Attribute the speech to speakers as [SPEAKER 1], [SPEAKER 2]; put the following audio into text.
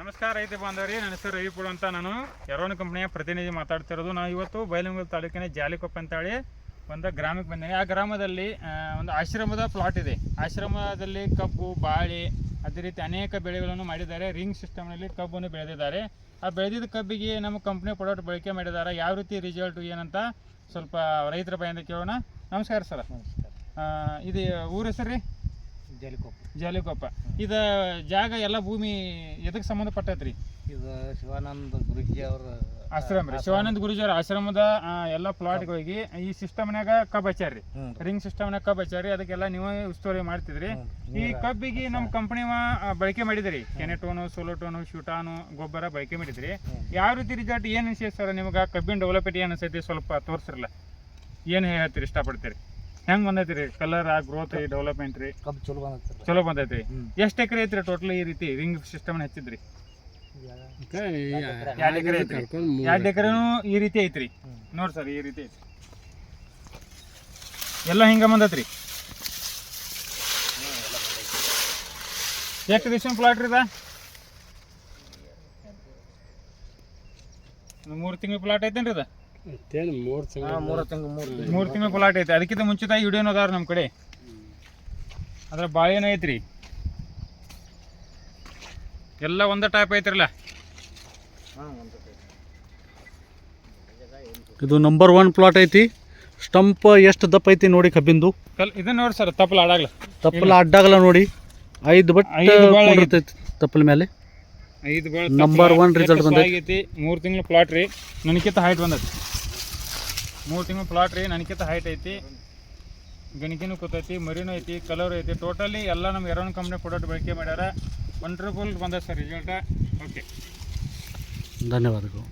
[SPEAKER 1] ನಮಸ್ಕಾರ ರೈತ ಬಾಂಧವರಿ ನನ್ನ ಹೆಸರು ರವಿಪುರ ಅಂತ ನಾನು ಎರೋನ್ ಕಂಪ್ನಿಯ ಪ್ರತಿನಿಧಿ ಮಾತಾಡ್ತಿರೋದು ನಾವು ಇವತ್ತು ಬೈಲಂಗೂರು ತಾಲೂಕಿನ ಜಾಲಿಕೊಪ್ಪ ಅಂತೇಳಿ ಒಂದು ಗ್ರಾಮಕ್ಕೆ ಬಂದಿನಿ. ಆ ಗ್ರಾಮದಲ್ಲಿ ಒಂದು ಆಶ್ರಮದ ಪ್ಲಾಟ್ ಇದೆ. ಆಶ್ರಮದಲ್ಲಿ ಕಬ್ಬು ಬಾಳೆ ಅದೇ ರೀತಿ ಅನೇಕ ಬೆಳೆಗಳನ್ನು ಮಾಡಿದ್ದಾರೆ. ರಿಂಗ್ ಸಿಸ್ಟಮ್ನಲ್ಲಿ ಕಬ್ಬನ್ನು ಬೆಳೆದಿದ್ದಾರೆ. ಆ ಬೆಳೆದಿದ್ದ ಕಬ್ಬಿಗೆ ನಮ್ಮ ಕಂಪ್ನಿ ಪ್ರಾಡಕ್ಟ್ ಬಳಕೆ ಮಾಡಿದ್ದಾರೆ. ಯಾವ ರೀತಿ ರಿಸಲ್ಟ್ ಏನಂತ ಸ್ವಲ್ಪ ರೈತರ ಬಾಯಿಂದ ಕೇಳೋಣ. ನಮಸ್ಕಾರ ಸರ್. ನಮಸ್ಕಾರ. ಇದು ಊರ ಹೆಸರು ರೀ?
[SPEAKER 2] ಜಲಿಕೊಪ್ಪ.
[SPEAKER 1] ಜಾಲಿಕೊಪ್ಪ. ಇದು ಜಾಗ ಎಲ್ಲ ಭೂಮಿ ಎದಕ್ಕೆ ಸಂಬಂಧಪಟ್ಟೈತ್ರಿ?
[SPEAKER 2] ಇದು ಶಿವಾನಂದ ಗುರುಜಿ ಅವ್ರ
[SPEAKER 1] ಆಶ್ರಮ ರೀ. ಶಿವಾನಂದ ಗುರುಜಿಯವರ ಆಶ್ರಮದ ಆ, ಎಲ್ಲ ಪ್ಲಾಟ್ಗಳಿಗೆ ಈ ಸಿಸ್ಟಮ್ನಾಗ ಕಬ್ಬ್ ಹಚ್ಚಾರ್ರಿ
[SPEAKER 2] ಹ್ಞೂ
[SPEAKER 1] ರಿಂಗ್ ಸಿಸ್ಟಮ್ನಾಗ ಕಬ್ಬ್ ಹಚ್ಚಾರಿ ಅದಕ್ಕೆಲ್ಲ ನೀವೇ ಉಸ್ತುವಾರಿ ಮಾಡ್ತಿದ್ರಿ. ಈ ಕಬ್ಬಿಗೆ ನಮ್ಮ ಕಂಪನಿ ಬಳಕೆ ಮಾಡಿದ್ರಿ. ಕೆನೆಟೋನು ಸೋಲೋಟೋನು ಶೂಟಾನು ಗೊಬ್ಬರ ಬಳಕೆ ಮಾಡಿದ್ರಿ. ಯಾವ ರೀತಿ ರಿಸಲ್ಟ್ ಏನು ಅನ್ಸೈತೆ ಸರ್ ನಿಮ್ಗೆ? ಕಬ್ಬಿನ ಡೆವಲಪ್ಮೆಂಟ್ ಏನು ಅನ್ಸೈತಿ ಸ್ವಲ್ಪ ತೋರಿಸ್ರಲ್ಲ. ಏನು ಹೇಳ್ತೀರಿ ಇಷ್ಟಪಡ್ತೀರಿ? ಹೆಂಗೆ ಬಂದೈತಿ ರೀ ಕಲರ್ ಆ ಗ್ರೋತ್ ಡೆವಲಪ್ಮೆಂಟ್ ರೀ?
[SPEAKER 2] ಕಬ್ಬು ಚಲೋ ಬಂದೈತಿ
[SPEAKER 1] ಚಲೋ ಬಂದೈತಿ ಎಷ್ಟು ಎಕರೆ ಐತ್ರಿ ಟೋಟಲ್ ಈ ರೀತಿ ರಿಂಗ್ ಸಿಸ್ಟಮ್ ಹೆಚ್ಚಿದ್ರಿ? ಎರಡು ಎಕರೆ? ಐತ್ರಿ. ಎರಡು ಎಕರೆನೂ ಈ ರೀತಿ ಐತ್ರಿ. ನೋಡಿ ಸರ್ ಈ ರೀತಿ ಐತಿ ಎಲ್ಲ ಹಿಂಗ ಬಂದೈತ್ರಿ? ಎಷ್ಟು ದಿವಸ ಪ್ಲಾಟ್ ರೀ ಇದ? ಮೂರು ತಿಂಗಳ ಪ್ಲಾಟ್ ಐತೇನ್ರಿ ಇದ?
[SPEAKER 2] ಮೂರು ತಿಂಗಳು ಮೂರು ತಿಂಗಳು ಮೂರು
[SPEAKER 1] ಮೂರು ತಿಂಗಳ ಪ್ಲಾಟ್ ಐತೆ. ಅದಕ್ಕಿಂತ ಮುಂಚಿತ ಹಿಡಿಯೋನು ಅದಾರ ನಮ್ಮ ಕಡೆ. ಅದ್ರ ಬಾಳೆನೂ ಐತ್ರಿ. ಎಲ್ಲ ಒಂದೇ ಟೈಪ್ ಐತ್ರಲ್ಲ.
[SPEAKER 3] ಇದು ನಂಬರ್ ಒನ್ ಪ್ಲಾಟ್ ಐತಿ. ಸ್ಟಂಪ್ ಎಷ್ಟು ದಪ್ಪ ಐತಿ ನೋಡಿ ಕಬ್ಬಿಂದು.
[SPEAKER 1] ಕಲ್ ಇದನ್ನ ನೋಡಿ ಸರ್ ತಪ್ಪಲ ಆಡಾಗ್ಲ
[SPEAKER 3] ತಪ್ಪಲ ಅಡ್ಡಾಗಲ್ಲ ನೋಡಿ. ಐದು ಬಟ್
[SPEAKER 1] ಐದು ಬಾಳ್
[SPEAKER 3] ಕೊಂಡಿರ್ತೈತಿ ತಪ್ಪಲ ಮೇಲೆ.
[SPEAKER 1] ಐದು
[SPEAKER 3] ನಂಬರ್ ಒನ್ ರಿಸಲ್ಟ್ ಬಂದೈತಿ.
[SPEAKER 1] ಮೂರು ತಿಂಗಳ ಪ್ಲಾಟ್ ರೀ. ನನಗಿಂತ ಹೈಟ್ ಬಂದೈತಿ. ಮೂರು ತಿಂಗಳು ಪ್ಲಾಟ್ ರೀ ನನಗಿಂತ ಹೈಟ್ ಐತಿ, ಗಣಿಕಿನೂ ಕೂತೈತಿ, ಮರಿನೂ ಐತಿ ಕಲರ್ ಐತಿ ಟೋಟಲಿ ಎಲ್ಲ ನಮ್ಮ ಎರೋನ್ ಕಂಪ್ನಿ ಪ್ರಾಡಕ್ಟ್ ಬಳಕೆ ಮಾಡ್ಯಾರ. ವಂಡರ್ಫುಲ್ ಬಂದ ಸರ್ ರಿಸಲ್ಟ ಓಕೆ
[SPEAKER 3] ಧನ್ಯವಾದಗಳು.